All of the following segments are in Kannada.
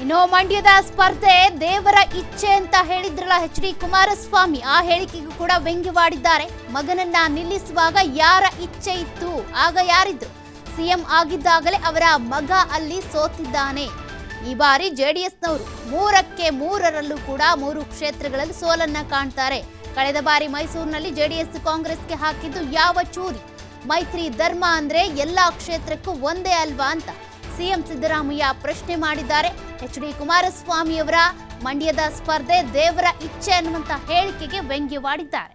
ಇನ್ನು ಮಂಡ್ಯದ ಸ್ಪರ್ಧೆ ದೇವರ ಇಚ್ಛೆ ಅಂತ ಹೇಳಿದ್ರಲ್ಲ ಎಚ್ ಡಿ ಕುಮಾರಸ್ವಾಮಿ. ಆ ಹೇಳಿಕೆಗೂ ಕೂಡ ವ್ಯಂಗ್ಯವಾಡಿದ್ದಾರೆ ಮಗನನ್ನ ನಿಲ್ಲಿಸುವಾಗ ಯಾರ ಇಚ್ಛೆ ಇತ್ತು? ಆಗ ಯಾರಿದ್ರು? ಸಿಎಂ ಆಗಿದ್ದಾಗಲೇ ಅವರ ಮಗ ಅಲ್ಲಿ ಸೋತಿದ್ದಾನೆ. ಈ ಬಾರಿ ಜೆಡಿಎಸ್ನವರು ಮೂರಕ್ಕೆ ಮೂರರಲ್ಲೂ ಕೂಡ ಮೂರು ಕ್ಷೇತ್ರಗಳಲ್ಲಿ ಸೋಲನ್ನ ಕಾಣ್ತಾರೆ. ಕಳೆದ ಬಾರಿ ಮೈಸೂರಿನಲ್ಲಿ ಜೆಡಿಎಸ್ ಕಾಂಗ್ರೆಸ್ಗೆ ಹಾಕಿದ್ದು ಯಾವ ಚೂರಿ? ಮೈತ್ರಿ ಧರ್ಮ ಅಂದ್ರೆ ಎಲ್ಲಾ ಕ್ಷೇತ್ರಕ್ಕೂ ಒಂದೇ ಅಲ್ವಾ ಅಂತ ಸಿಎಂ ಸಿದ್ದರಾಮಯ್ಯ ಪ್ರಶ್ನೆ ಮಾಡಿದ್ದಾರೆ. ಎಚ್ ಡಿ ಕುಮಾರಸ್ವಾಮಿಯವರ ಮಂಡ್ಯದ ಸ್ಪರ್ಧೆ ದೇವರ ಇಚ್ಛೆ ಅನ್ನುವಂತ ಹೇಳಿಕೆಗೆ ವ್ಯಂಗ್ಯವಾಡಿದ್ದಾರೆ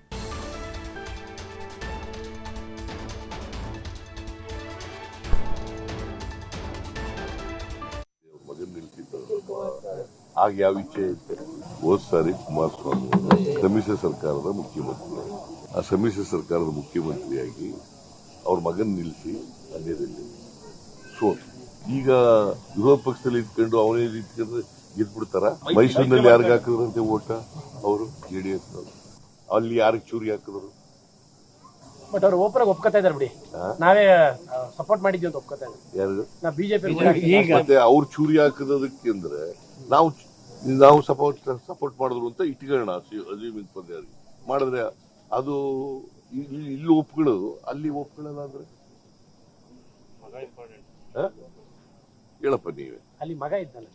ಆಗ ಯಾವ ಇಚ್ಛೆ ಐತೆ ಹೋದ ಸಾರಿ ಕುಮಾರಸ್ವಾಮಿ ಸಮ್ಮಿಶ್ರ ಸರ್ಕಾರದ ಮುಖ್ಯಮಂತ್ರಿ. ಆ ಸಮ್ಮಿಶ್ರ ಸರ್ಕಾರದ ಮುಖ್ಯಮಂತ್ರಿಯಾಗಿ ಅವ್ರ ಮಗನ್ ನಿಲ್ಲಿಸಿ ಮಂಡ್ಯದಲ್ಲಿ ಸೋತು. ಈಗ ವಿರೋಧ ಪಕ್ಷದಲ್ಲಿ ಇದ್ಕೊಂಡು ಅವನೇ ಇದ್ಕೊಂಡ್ರೆ ಗೆದ್ಬಿಡ್ತಾರ? ಮೈಸೂರಿನಲ್ಲಿ ಯಾರಿಗೆ ಹಾಕಿದ್ರಂತೆ ಓಟ? ಅವರು ಜೆಡಿಎಸ್ ಅಲ್ಲಿ ಯಾರಿಗೆ ಚೂರಿ ಹಾಕಿದ್ರು? ಬಟ್ ಅವ್ರು ಓಪನ್ ಒಪ್ಕೋತಾ ಇದಾರೆ ಬಿಡಿ. ನಾವೇ ಸಪೋರ್ಟ್ ಮಾಡಿದ್ವಿ ಅಂತ ಒಪ್ಕೋತಾ ಇದ್ದಾರೆ. ಯಾರು? ನಾ ಬಿಜೆಪಿ ಮತ್ತೆ ಅವ್ರು ಚೂರಿ ಹಾಕದಕ್ಕೆ ಅಂದ್ರೆ ನಾವು ನಾವು ಸಪೋರ್ಟ್ ಸಪೋರ್ಟ್ ಮಾಡಿದ್ರು ಅಂತ ಇಟ್ಕೊಳ್ಳೋಣ ಅಜೀವಿಂಗ್ ಪಂದ್ಯಾರಿ ಮಾಡಿದ್ರೆ ಅದು ಇಲ್ಲಿ ಇಲ್ಲಿ ಒಪ್ಕೊಳ್ಳೋದು ಅಲ್ಲಿ ಒಪ್ಕೊಳ್ಳೋದಾದ್ರೆ? ಹೇಳಪ್ಪ ನೀವೇ. ಅಲ್ಲಿ ಮಗ ಇದ್ದಲ್ಲ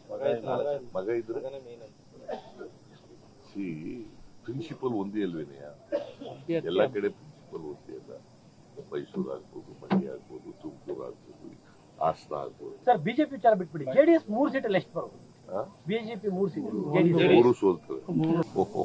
ಮಗ ಇದ್ರೆ? ಸಿ ಪ್ರಿನ್ಸಿಪಲ್ ಒಂದೇ ಅಲ್ವೇನೆಯ ಎಲ್ಲ ಕಡೆ ಪ್ರಿನ್ಸಿಪಲ್ ಒಂದೇ ಅಲ್ಲ. ಮೈಸೂರು ಆಗ್ಬೋದು ಮಂಡ್ಯ ಆಗ್ಬೋದು ತುಮಕೂರು ಆಗ್ಬೋದು ಹಾಸನ ಆಗ್ಬೋದು. ಸರ್ ಬಿಜೆಪಿ ವಿಚಾರ ಬಿಟ್ಬಿಡಿ. ಜೆಡಿಎಸ್ ಮೂರ್ ಸೀಟಲ್ಲಿ ಎಷ್ಟು ಬರೋದು? ಬಿಜೆಪಿ ಮೂರ್ ಸೀಟ್ ಜೆಡಿಎಸ್ ಮೂರು ಸೋಲ್ತವೆ. ಓಹೋ.